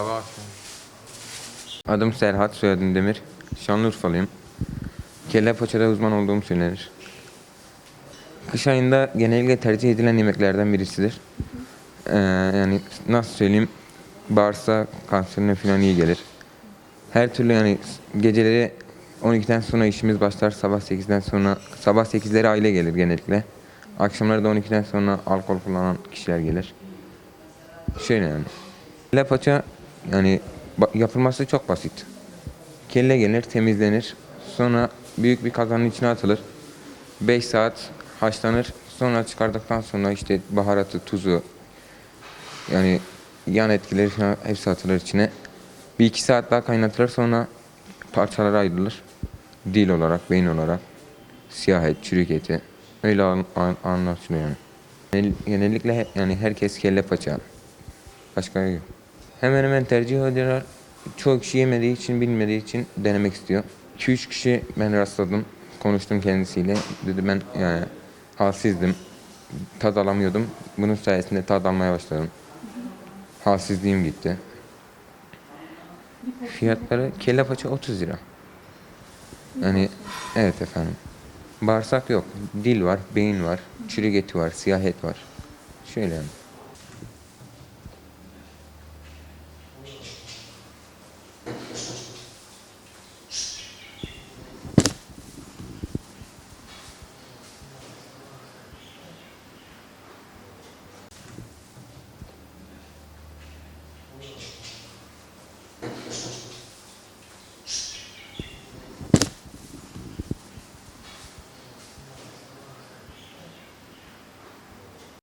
Sabah akşam. Adım Serhat, soyadım Demir. Şanlıurfalıyım. Kelle paçada uzman olduğum söylenir. Kış ayında genellikle tercih edilen yemeklerden birisidir. Ee, yani nasıl söyleyeyim, bağırsak kanserine falan iyi gelir. Her türlü yani geceleri 12'den sonra işimiz başlar, sabah 8'den sonra, sabah 8'leri aile gelir genellikle. Akşamları da 12'den sonra alkol kullanan kişiler gelir. Şöyle yani. Kelle paça yani yapılması çok basit. Kelle gelir, temizlenir. Sonra büyük bir kazanın içine atılır. 5 saat haşlanır. Sonra çıkardıktan sonra işte baharatı, tuzu yani yan etkileri falan hepsi atılır içine. Bir iki saat daha kaynatılır sonra parçalara ayrılır. Dil olarak, beyin olarak. Siyah et, çürük eti. Öyle an, an, anlaşılıyor yani. Genel- Genellikle yani herkes kelle paça. Başka yok. Hemen hemen tercih ediyorlar. Çoğu kişi yemediği için, bilmediği için denemek istiyor. 2-3 kişi ben rastladım. Konuştum kendisiyle. Dedi ben yani halsizdim. Tad alamıyordum. Bunun sayesinde tad almaya başladım. Halsizliğim gitti. Fiyatları kelle paça 30 lira. Yani evet efendim. Bağırsak yok. Dil var, beyin var, çürük eti var, siyah et var. Şöyle yani.